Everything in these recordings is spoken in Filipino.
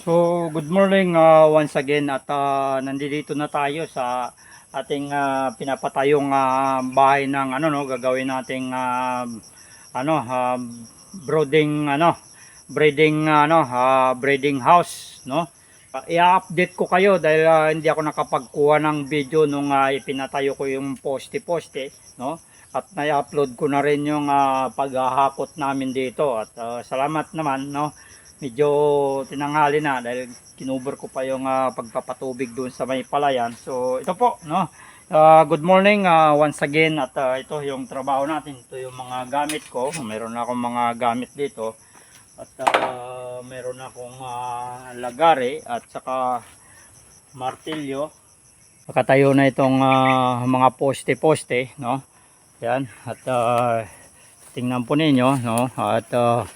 So, good morning uh, once again at uh, nandito na tayo sa ating uh, pinapatayong uh, bahay ng ano no gagawin nating uh, ano uh, brooding ano breeding ano uh, breeding house no? Uh, i-update ko kayo dahil uh, hindi ako nakapagkuha ng video nung uh, ipinatayo ko yung poste-poste no? At na-upload ko na rin yung uh, paghahakot namin dito at uh, salamat naman no medyo tinanghali na dahil kinubur ko pa yung ah, pagpapatubig doon sa may palayan. So ito po, no. Ah, good morning ah, once again at ah, ito yung trabaho natin. Ito yung mga gamit ko. Meron na akong mga gamit dito. At ah, meron akong ah, lagare at saka martilyo. Nakatayo na itong ah, mga poste-poste, no. Yan. At ah, tingnan po ninyo, no. At ah,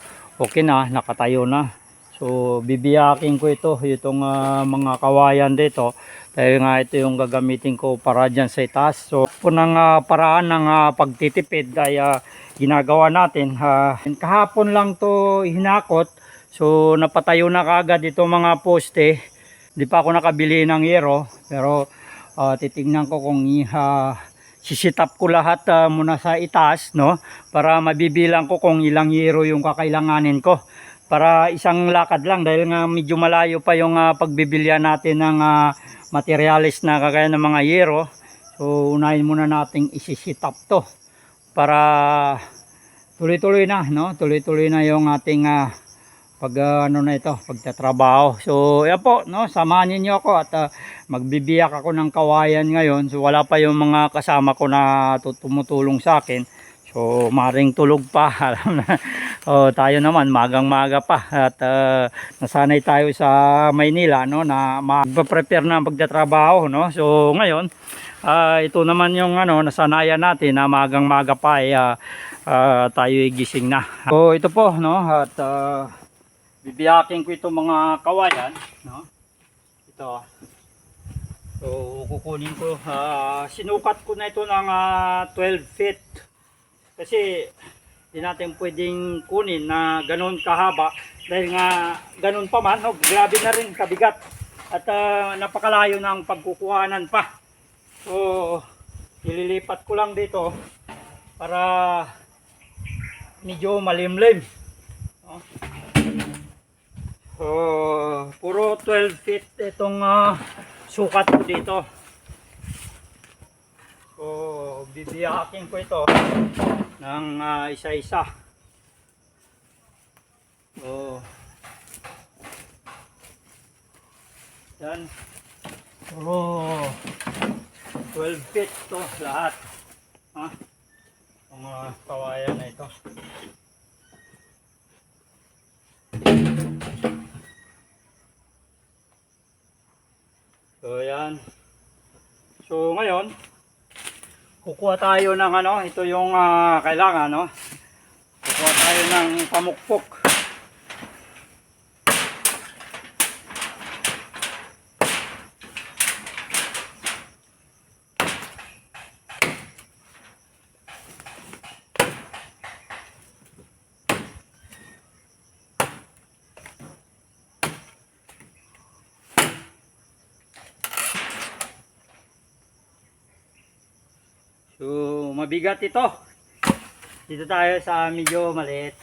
okay na, nakatayo na. So, bibiyakin ko ito, itong ah, mga kawayan dito. Dahil nga ito yung gagamitin ko para dyan sa itaas. So, po ng ah, paraan ng ah, pagtitipid ay ah, ginagawa natin. Ah, kahapon lang to hinakot. So, napatayo na kagad itong mga poste. Hindi pa ako nakabili ng yero. Pero, ah, titignan ko kung uh, sisitap ko lahat ah, muna sa itaas, no? Para mabibilang ko kung ilang yero yung kakailanganin ko. Para isang lakad lang dahil nga medyo malayo pa yung ah, pagbibilya natin ng ah, materialis na kagaya ng mga yero. So unahin muna nating isisitap to para tuloy-tuloy na, no? Tuloy-tuloy na yung ating ah, pag ah, ano na ito, pagtatrabaho. So, yan po, no, samahan niyo ako at ah, magbibiyak ako ng kawayan ngayon. So, wala pa yung mga kasama ko na tu- tumutulong sa akin. So, maring tulog pa. Alam na. oh, tayo naman, magang-maga pa. At ah, nasanay tayo sa Maynila, no, na mag-prepare na pagtatrabaho, no. So, ngayon, ah, ito naman yung ano, nasanayan natin na magang-maga pa ay ah, ah, tayo gising na. So, ito po, no, at ah, bibiyakin ko itong mga kawayan, no? Ito. So, kukunin ko, ah, sinukat ko na ito ng ah, 12 feet. Kasi, hindi natin pwedeng kunin na ganun kahaba. Dahil nga, ganun pa man, no? grabe na rin kabigat. At ah, napakalayo ng pagkukuhanan pa. So, ililipat ko lang dito para medyo malimlim. No? So, puro 12 feet itong ah, sukat ko dito. So, bibiyakin ko ito ng ah, isa-isa. So, yan. Puro 12 feet to lahat. Ha? Mga kawayan na ito. So yan. So ngayon, kukuha tayo ng ano, ito yung ah, kailangan, no? Kukuha tayo ng pamukpok. So, mabigat ito. Dito tayo sa medyo maliit.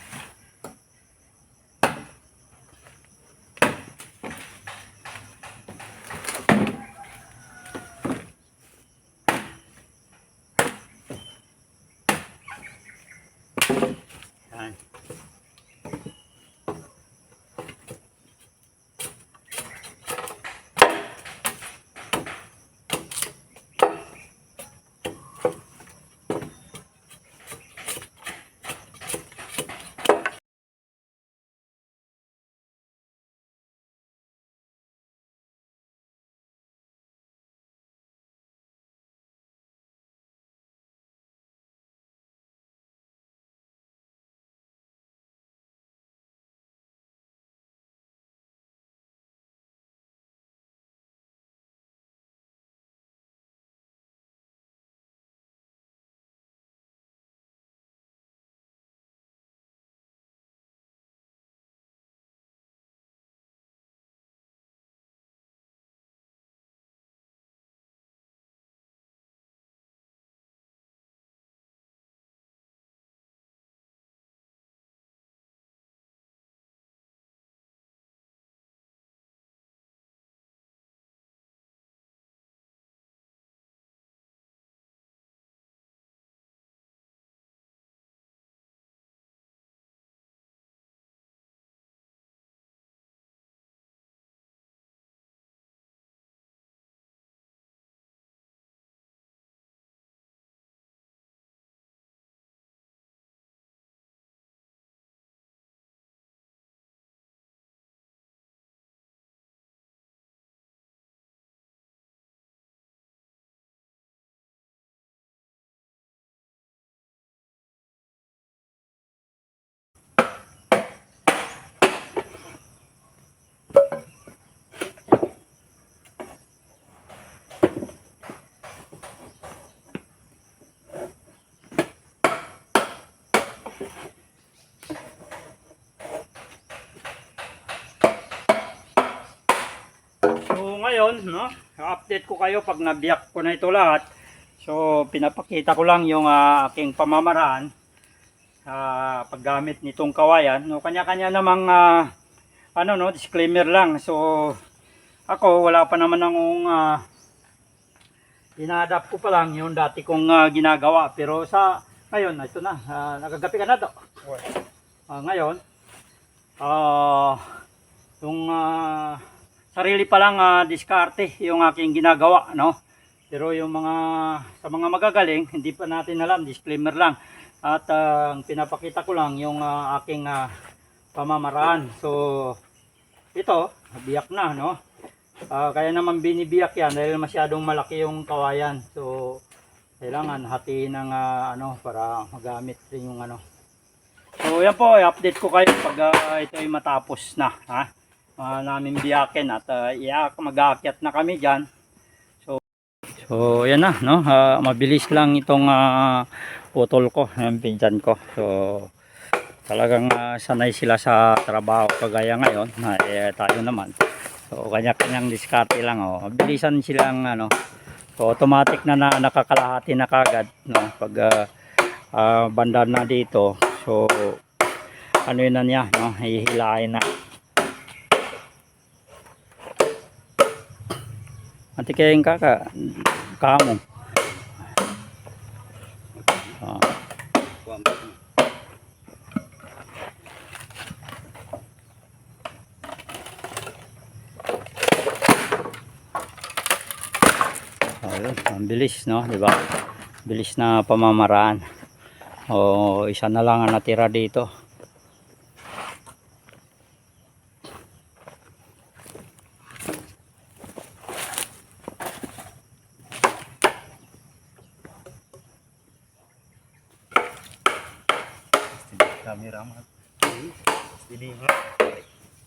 Ngayon, no, update ko kayo pag nabiyak ko na ito lahat. So, pinapakita ko lang yung ah, aking pamamaraan sa paggamit nitong kawayan. No, kanya-kanya namang ah, ano no, disclaimer lang. So, ako wala pa naman akong uh, inadapt ko pa lang yung dati kong ah, ginagawa. Pero sa ngayon, ito na, ah, nagagapi ka na to. Ah, ngayon, ah, yung ah, sarili pa lang ah, diskarte yung aking ginagawa, no? Pero yung mga sa mga magagaling, hindi pa natin alam, disclaimer lang. At ang pinapakita ko lang yung ah, aking ah, pamamaraan. So ito, biyak na, no? Ah, kaya naman binibiyak yan dahil masyadong malaki yung kawayan. So kailangan hatiin ng ah, ano para magamit rin yung ano. So yan po, i-update ko kayo pag ah, ito ay matapos na, ha? Ah, namin biyakin at uh, iyak mag-aakyat na kami diyan. So So yan na, no? Ah, mabilis lang itong ah, utol ko, yung pinsan ko. So talagang ah, sanay sila sa trabaho kagaya ngayon, na eh, tayo naman. So kanya-kanyang diskarte lang oh. Mabilisan silang ano. So automatic na, na nakakalahati na kagad, no? Pag ah, ah, banda na dito. So ano yun na niya, no? Hihilahin na. Ati kayong kaka, kamo. Ah. Ayun, ang bilis, no? Di ba? Bilis na pamamaraan. O, isa na lang ang natira dito.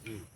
ம்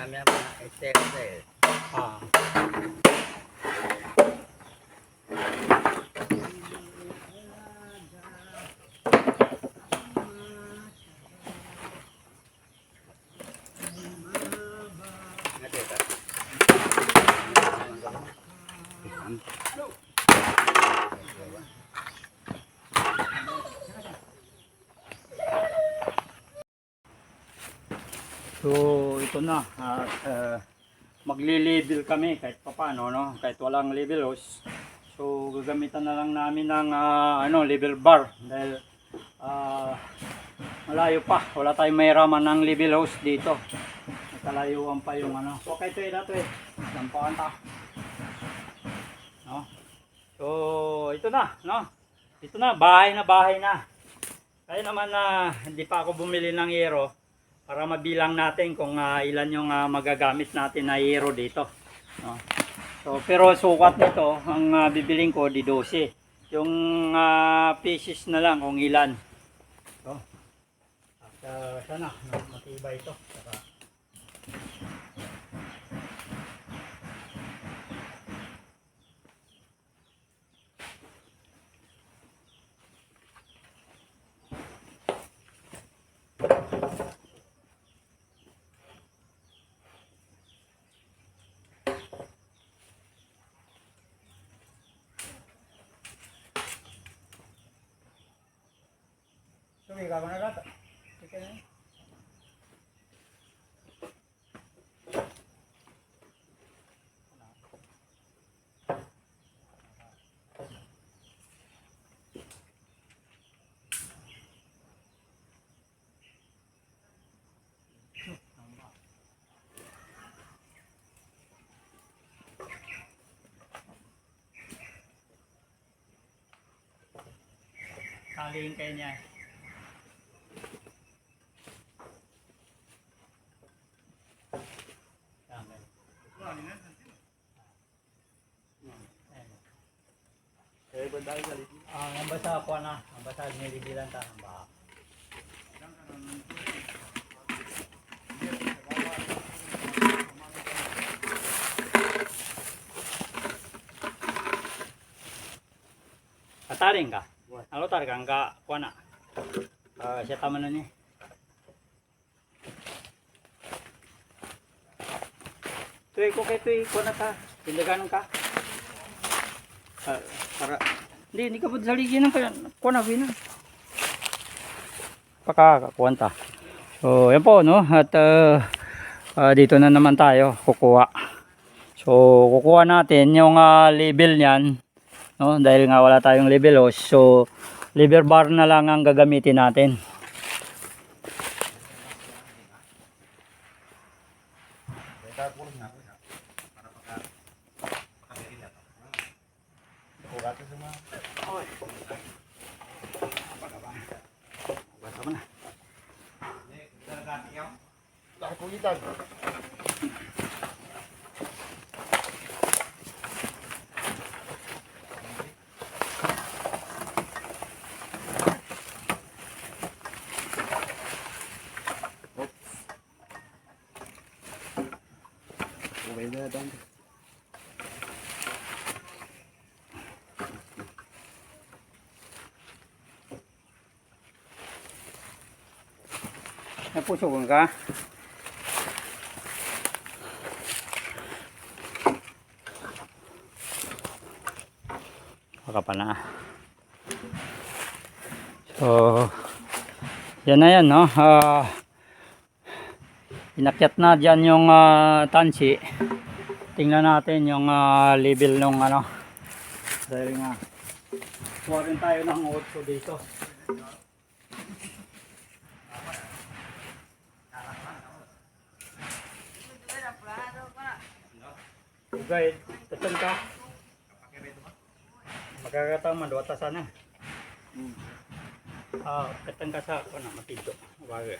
Kami apa estek saya. Ah. Ito na at uh, magli-level kami kahit papaano no kahit walang level hose. So gagamitan na lang namin ng ah, ano level bar dahil ah, malayo pa wala tayong mayraman ng level hose dito. Nakalayuan pa yung ano. So kahit ito ito eh. Sampahan ta. No. So ito na no. Ito na bahay na bahay na. Kaya naman na hindi pa ako bumili ng yero para mabilang natin kung ah, ilan yung ah, magagamit natin na hero dito. No? So, pero sukat nito, ang ah, bibiling ko di 12. Yung ah, pieces na lang kung ilan. So, at uh, sana, matibay ito. Saka, Sabi ka na gata. Sige na. Talihin kayo niya. Tama. Ang basa ako na, ang basa nilibilan ta ang baha. Kataring ka? Ano tar ka? Angka, kuha na. Ah, siya tama na ni. Tuwi ko kay tuwi, kuha na ka. Piligan ka. Ah, para hindi, hindi ka pa saligyan ng. Kuha na, na. Pakakakuha ta. So, yan po, no? At ah, ah, dito na naman tayo kukuha. So, kukuha natin yung ah, label niyan. No? Dahil nga wala tayong label hose. So, lever bar na lang ang gagamitin natin. Ito po na ako. Para pagka pagkakilala. Kuha ka sa mga. Basta mo na. Lahat po itan. Okay na dan. Baka pa. So, yan na yan, no? Ah, inakyat na dyan yung ah, tansi. Tingnan natin yung ah, level nung ano. Dahil nga, kuha rin tayo ng 8 dito. Guys, tasan ka. Magkakataon man, duwata sana. Ah, katang ka sa ako na matito. Bagay.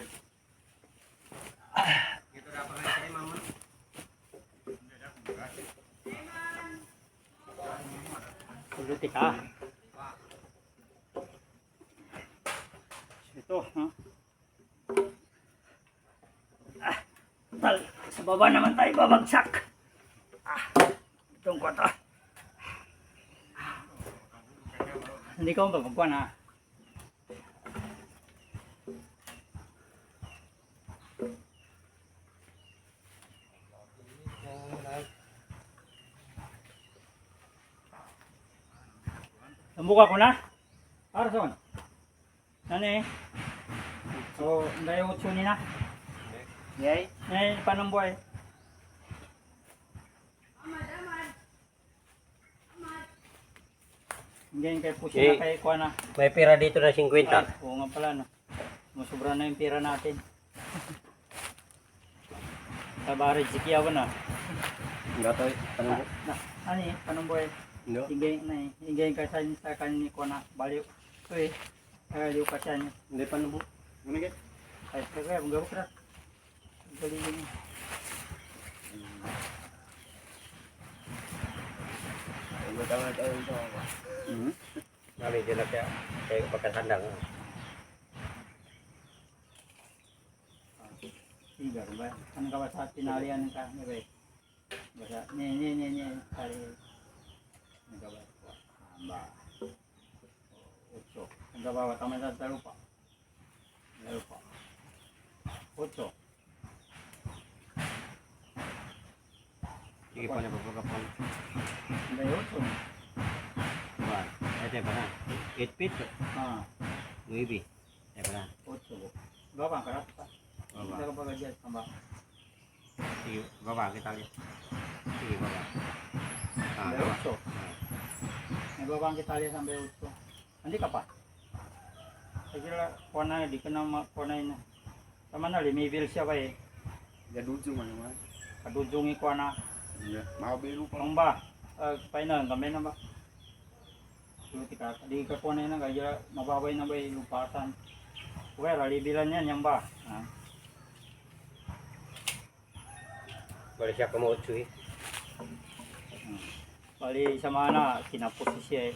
Puluti ka. Ito, ha? Ah, tal, sa baba naman tayo babagsak. Ah, itong kota. Hindi ko mapagpagpuan ha. Nambuka ko na? Arson? Nani? So, ndayo utso ni na? Yay. Eh, panong buhay? Hindi kay puso Eh. na kay kuha na. May pera dito na 50. Ay, oo nga pala no. Masubra na yung pira natin. Sa barrage, sikiyawan na. Gato. Ano po? Na, ano eh, panong buhay? No. Higay na eh. Higay ka sa sa kanini ko na. Baliw. Ito eh. Baliw ka siya niya. Hindi pa po. Ano git? Ay, kaya, gawin ka. Galing yun. Ano tayo na tayo ito? Mhm. Kami dito kaya kayo pagkasandang. Sigar ba? Ano ka ba sa tinalian ka? Ni ba? Basta, ni, ni, ni, ni. Kali. Ano ka ba? Amba. Ocho. Ano ka ba? Tama sa tarupa. Tarupa. Ocho. Sige pa na pagkakapan. Hindi, ocho. Ba, ito pa na. 8 feet. Ah. 9. Yan pala. Otso. Baba, karat pa. Baba. Hindi ka pa gadget. Baba. Sige, baba kita ulit. Sige, baba. Ah, Sampai baba. otso. May babang kita lihat sampai otso. Hindi ka pa. Saya kira kuha na, di ka na ma- kuha na yun. Tama na, limibil siya ba eh. Ya duduk mana mana. Kadudungi kuha na. Ya, mau belu Kung ba, uh, painan, kami na ba? Luti ka, di ka kuha na kaya mababay na ba yung lupasan. Well, alibilan yan, yan ba? Ah. Boleh siya kumutsu eh. Bali sa mana, kinapos siya eh.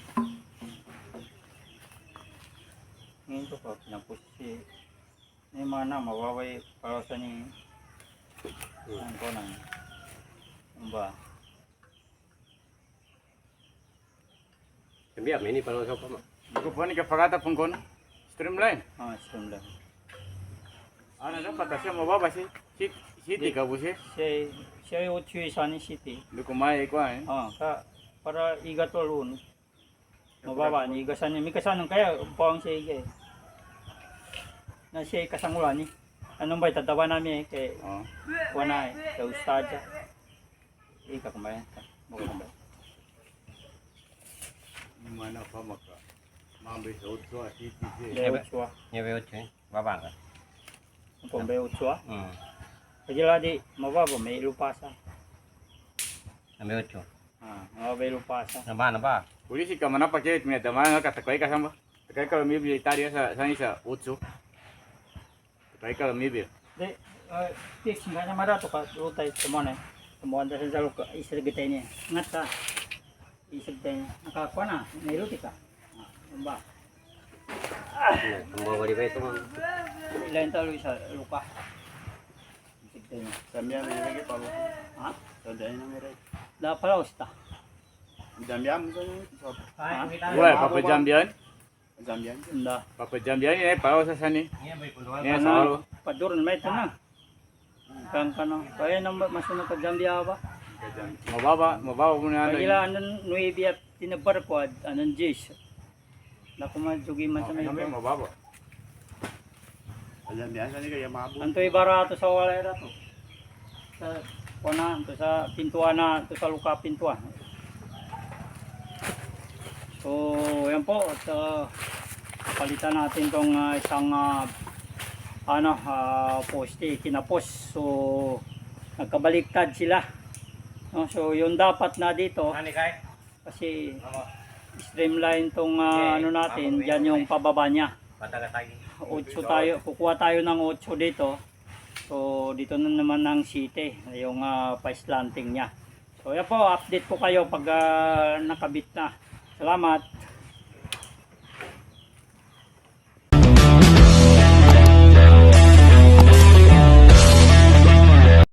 Ngayon to pa, kinapos siya eh. Yung mana, mawaway para sa ni ang ko nang. Ano ba? Sabi, ini paano sa pa mo. Ko pa ni kapagata pun kon. Streamline. Ah, stream lang. Ano daw kata siya mababa si si city ka busi. Siya, siya yung Uchuy Sunny City. Lu kumai ko eh. Ah, ka, para iga to lun. Mababa, ni iga sa ni, may kasanong kaya, pawang siya iga eh. Na siya kasangulan ni. Anong ba, tatawa namin eh, kay Oh. Wana eh, sa ustadya. Ika kumain. Bukan kumain. Mana pa maka. Mambe sa utso city si. Leo chua. Nyewe utsu eh. Baba ka. Kung leo chua. Hmm. Kaya di, mababa, may lupasa. Nyewe utsu. Ah, mababa may lupasa. Naba, naba. Polisi ka mana pakai mi dama ka takai ka samba. Takai ka mi bi tadi sa sa ni sa utso. Takai ka mi bi. Di, uh, fix, nga naman dato ka, lutay, tumon eh. Tumuhan sa sa luka, isirgitay niya. Ngat ka. Isirgitay niya. Nakakuha na, may luti ka. Ah, ano ba? Ang bawa di ba ito man. Ilayin talo sa luka. Isirgitay niya. Sambian ni lagi pa. Ha? Sadai na mere. Da pala usta. Jambian mo sa. Ha? Wah, papa jambian. Jambian. Da. Papa jambian ni para sa sani. Yan ba ipunduhan? Ni sa alo. Padurun may ito na. Kang kano. Kaya nang masunod ka Gambia ba? Mababa, mababa mo na ano. Kaya anon nuibi at tinabar ko at anon Jace. Naku man sa may Kami mababa. Alam yan, sani kaya mababa. Anto ibarato sa walay rato. Sa kuna, to sa pintuan na, to sa luka pintuan. So, yan po. At uh, palitan natin tong uh, isang uh, ano, uh, poste, kinapos. So, nagkabaliktad sila. No, so, yung dapat na dito, kasi streamline tong uh, ano natin, dyan yung pababa niya. Pataga tayo. 8 tayo, kukuha tayo ng 8 dito. So, dito na naman ng city, yung uh, pa-slanting niya. So, yan po, update ko kayo pag ah, nakabit na. Salamat.